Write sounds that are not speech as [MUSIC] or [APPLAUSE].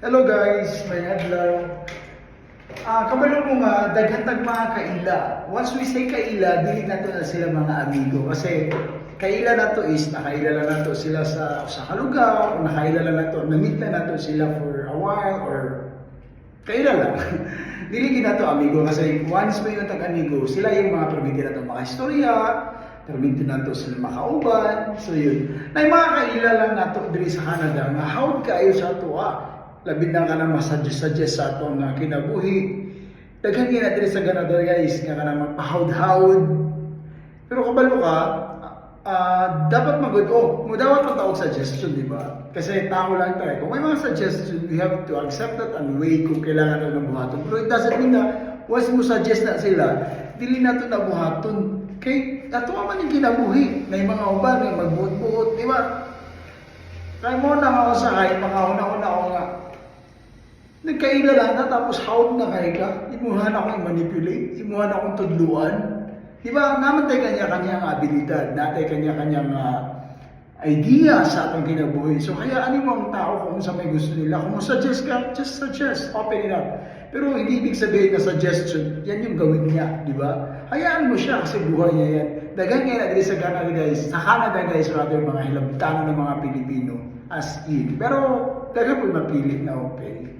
Hello guys, may adlaw. Ah, kabalo mo nga, daghan tag mga kaila. Once we say kaila, dili na to na sila mga amigo. Kasi kaila na to is, nakaila na to sila sa sa kalugar, o nakaila na to, na-meet na na to sila for a while, or kaila lang. [LAUGHS] dili na to amigo. Kasi once may yung tag-amigo, sila yung mga permiti na to mga istorya, permiti na to sila makauban. So yun. Na mga kaila lang na to diri sa Canada, nga how kayo sa to ah labi na ka na masuggest-suggest sa ato nga kinabuhi. Daghan nga na diri sa Canada guys, nga ka na magpahawd-hawd. Pero kabalo ka, ah, dapat magod, oh, mo dapat magtawag suggestion, di ba? Kasi tao lang tayo. Kung may mga suggestion, we have to accept that and weigh kung kailangan na buhaton. Pero it doesn't mean na once mo suggest na sila, dili na ito na buhaton. Kay, ato man yung kinabuhi. May mga uban, may magbuot-buot, di ba? Kaya mo na ako sa kahit mga una-una ako nga, nagkaila lang na tapos hawd na kay ka, imuhan ako i-manipulate, imuhan akong tudluan. Di ba, naman tayo kanya-kanyang abilidad, natay kanya-kanyang ah, idea sa atong kinabuhi. So kaya ano mo ang tao kung sa may gusto nila, kung suggest ka, just suggest, open it up. Pero hindi ibig sabihin na suggestion, yan yung gawin niya, di ba? Hayaan mo siya kasi buhay niya yan. Dagan nga na sa Canada guys, sa Canada guys, rather mga hilabtanan ng mga Pilipino as in. Pero dagan po mapili na okay.